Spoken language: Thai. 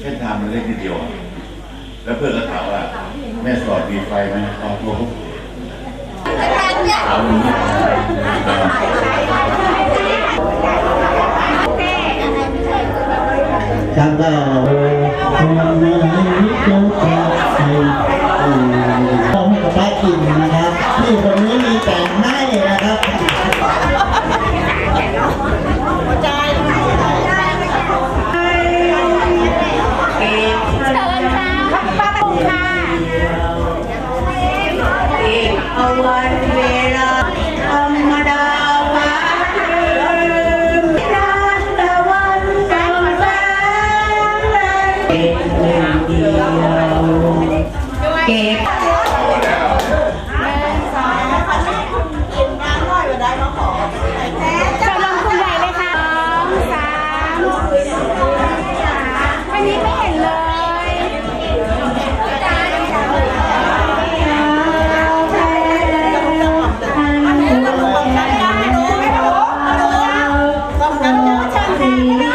เส้นทางมันเล็กนิดเดียว แล้วเพื่อนก็ถามว่า แม่สอดมีไฟไหมตอบผมถามอย่างนี้นะครับครับก็ต้องให้กับป้ากินนะครับพี่ you.